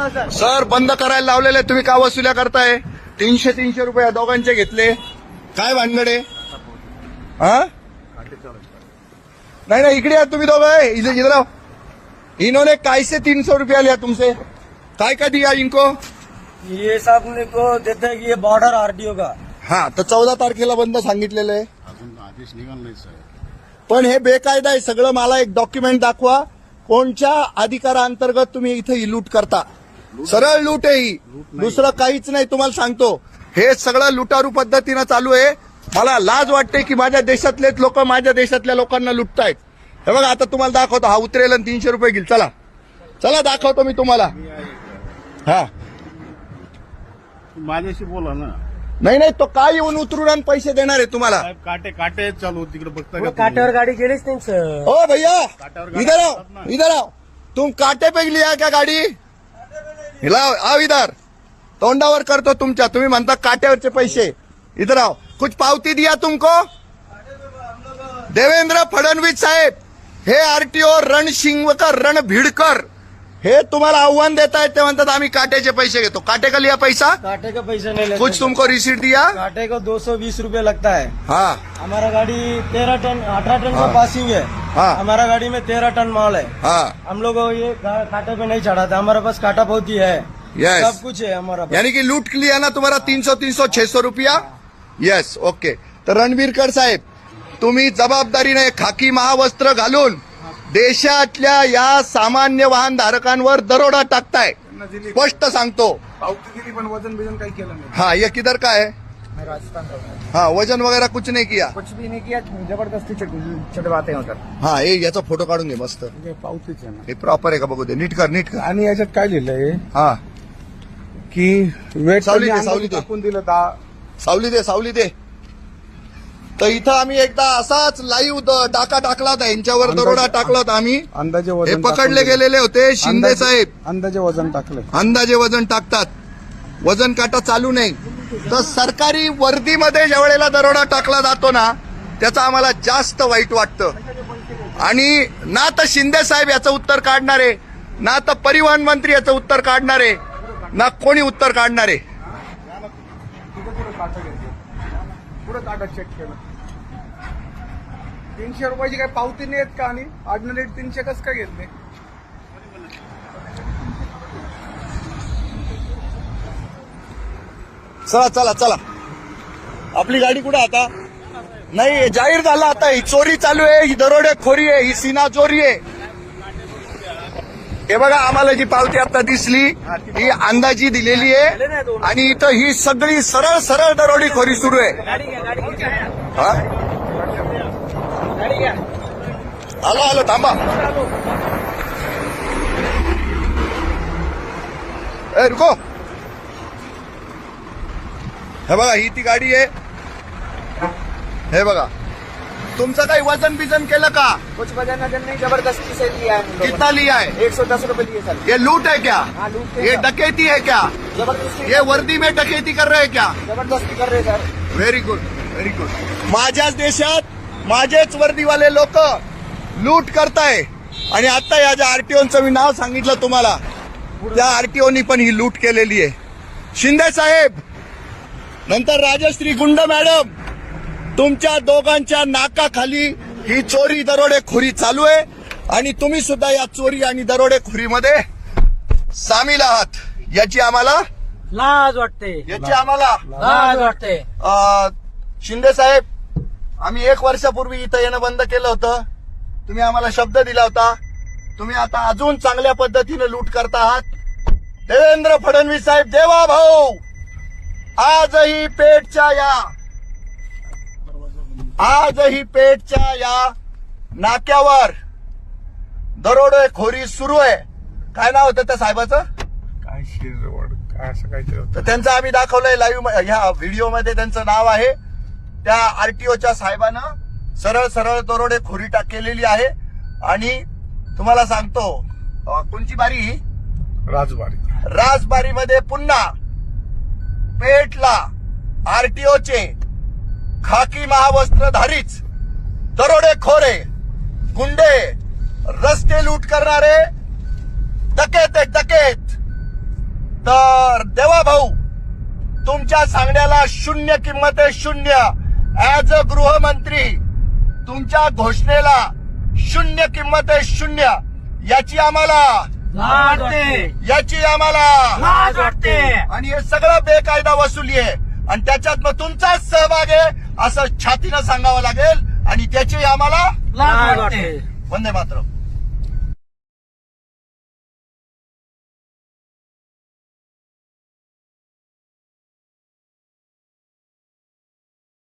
Sir बंद करायला लावलेले तुम्ही का वसुल्या करताय? तीनशे तीनशे रुपये दोघांचे घेतले. काय भानगडे? हा? नाही नाही इकडे या तुम्ही दोघं. इधर इधर आओ इन्होंने कैसे तीन सौ रुपया लिया तुमसे. काय का दिया इनको? ये साहब ने को देते हैं कि ये बॉर्डर आरटीओ का। हा तर चौदा तारखेला बंद सांगितलेलं आहे. अजून आदेश निघाला नाही साहेब पण हे बेकायदा आहे. सगळं मला एक डॉक्युमेंट दाखवा. कोणच्या अधिकारांतर्गत तुम्ही इथे ही लूट करता? सरळ लूट आहे ही. दुसरं काहीच नाही तुम्हाला सांगतो. हे सगळं लुटारू पद्धतीनं चालू आहे. मला लाज वाटते की माझ्या देशातलेच लोक माझ्या देशातल्या लोकांना लुटतायत. हे बघा आता तुम्हाला दाखवतो. हा उतरेल आणि तीनशे रुपये घेईल. चला. चला दाखवतो मी तुम्हाला. हा. माझ्याशी बोला ना. नाही नाही तो काय येऊन उतरून आणि पैसे देणार आहे तुम्हाला? साहेब काटे काटे चालू तिकडे बघता? काट्यावर गाडी गेलीच नाही सर. ओ भैया. काट्यावर गाडी इधर आओ. इधर आओ. तुम काटे पे लिया क्या गाडी? हिला आओ इधर तोंडावर करतो तुमच्या. तुम्ही म्हणता काट्यावरचे पैसे. इधर आओ कुछ पावती दिया तुमको? देवेंद्र फडणवीस साहेब हे आरटीओ रणशिंगकर रण भिडकर हे तुम्हाला आव्हान देत आहेत ते म्हणतात आम्ही काट्याचे पैसे घेतो. काटे का लिया पैसा? काटे का पैसा नहीं लेते कुछ तुमको रिसीट दिया? काटे को दो सौ बीस रूपये लगता है. हाँ. हमारा गाड़ी तेरह टन अठारह टन। का पासिंग है. हाँ। हमारा गाड़ी में तेरह टन माल है। हाँ। हम लोग ये काटे पे नहीं चढ़ाता हमारे पास काटा बहुत ही है। Yes. सब कुछ है हमारा पास। यानी कि लूट लिया ना तुम्हाला तीन सौ तीन सौ छह सौ रुपया? येस ओके तर रणबीरकर साहेब तुम्ही जबाबदारीने खाकी महावस्त्र घालून देशातल्या या सामान्य वाहन धारकांवर दरोडा टाकताय. स्पष्ट सांगतो. पावती दिली पण वजन बिजन काही केलं नाही. हाँ ये किधर का है मैं राजस्थान का हूँ। हाँ वजन वगैरह कुछ नहीं किया? कुछ भी नहीं किया जबरदस्ती चढ़- चढ़वाते हैं उधर। हा हे याचा फोटो काढून घे मस्त. हे पावतीच आहे ना. हे प्रॉपर आहे का बघू दे. नीट कर नीट कर. आणि याच्यात काय लिहिलंय? हा. की वेट सावली दे, सावली दे. टाकून दिलं दहा. सावली दे सावली दे. तर इथं आम्ही एकदा असाच लाईव्ह डाका टाकला होता. यांच्यावर दरोडा टाकला होता आम्ही. अंदाजे हे वजन पकडले टाकून. गेलेले होते शिंदे अंदाजे- साहेब. अंदाजे वजन टाकलं. अंदाजे वजन टाकतात. वजन काटा चालू नाही. तर सरकारी वर्दीमध्ये ज्या वेळेला दरोडा टाकला जातो ना त्याचं आम्हाला जास्त वाईट वाटतं. आणि ना तर शिंदे साहेब याचं उत्तर काढणारे ना तर परिवहन मंत्री याचं उत्तर काढणारे ना कोणी उत्तर काढणारे. आहे तीनशे रुपयाची काय पावती नाही आहेत का आणि ऑर्डिनरी तीनशे कस काय घेतले चला चला चला. आपली गाडी कुठे आता? नाही जाहीर झाला आता. ही चोरी चालू आहे ही दरोडेखोरी आहे ही सीना चोरी आहे. हे बघा आम्हाला जी पावती आता दिसली ही अंदाजी दिलेली आहे. आणि इथं ही सगळी सरळ सरळ दरोडेखोरी सुरू आहे. हा? आलो आलो थांबा. ए रुको. हे बघा ही ती गाडी आहे. हे बघा. तुमचं काही वजन बिजन केलं का? कुछ वजन वजन नहीं जबरदस्ती से लिया है कितना लिया है। एक सौ दस रूपये लिए सर. ये लूट है क्या? हाँ लूट के ये। डकैती है क्या? जबरदस्ती ये वर्दी में डकैती कर रहे हैं क्या? जबरदस्ती कर रहे sir. Very good very good माझ्याच देशात माझेच वर्दीवाले लोक लूट करताय. आणि आता या ज्या आरटीओचं मी नाव सांगितलं तुम्हाला त्या आरटीओनी पण ही लूट केलेली आहे. शिंदे साहेब नंतर राजश्री गुंड मॅडम तुमच्या दोघांच्या नाकाखाली ही चोरी दरोडेखोरी चालू आहे आणि तुम्ही सुद्धा या चोरी आणि दरोडेखोरीमध्ये सामील आहात. याची आम्हाला लाज वाटते. याची आम्हाला लाज वाटते. शिंदे साहेब आम्ही एक वर्षापूर्वी इथं येणं बंद केलं होतं. तुम्ही आम्हाला शब्द दिला होता. तुम्ही आता अजून चांगल्या पद्धतीने लूट करता आहात. देवेंद्र फडणवीस साहेब देवा भाऊ! आजही पेठच्या या. आजही पेठच्या या नाक्यावर दरोडेखोरी सुरू आहे. काय नाव होतं त्या साहेबाचं? काय शिरवड काय असं काहीतरी होतं. तर त्यांचं आम्ही दाखवलंय लाईव्ह ह्या व्हिडिओमध्ये त्यांचं नाव आहे. त्या आरटीओच्या साहेबानं सरळ सरळ दरोडे खोरी टाक केलेली आहे. आणि तुम्हाला सांगतो कोणची बारी ही? राजवाडी राजबारीमध्ये पुन्हा पेठला आरटीओचे खाकी महावस्त्रधारीच दरोडेखोरे गुंडे रस्ते लूट करणारे डकेत डकेत. तर देवा भाऊ तुमच्या सांगण्याला शून्य किंमत आहे शून्य. ऍज अ गृहमंत्री तुमच्या घोषणेला शून्य किंमत आहे शून्य. याची आम्हाला लाज वाटते. याची आम्हाला लाज वाटते. आणि हे सगळं बेकायदा वसुली आहे. आणि त्याच्यात मग तुमचाच सहभाग आहे असं छातीनं सांगावं लागेल. आणि त्याची आम्हाला लाज वाटते. वंदे मातरम.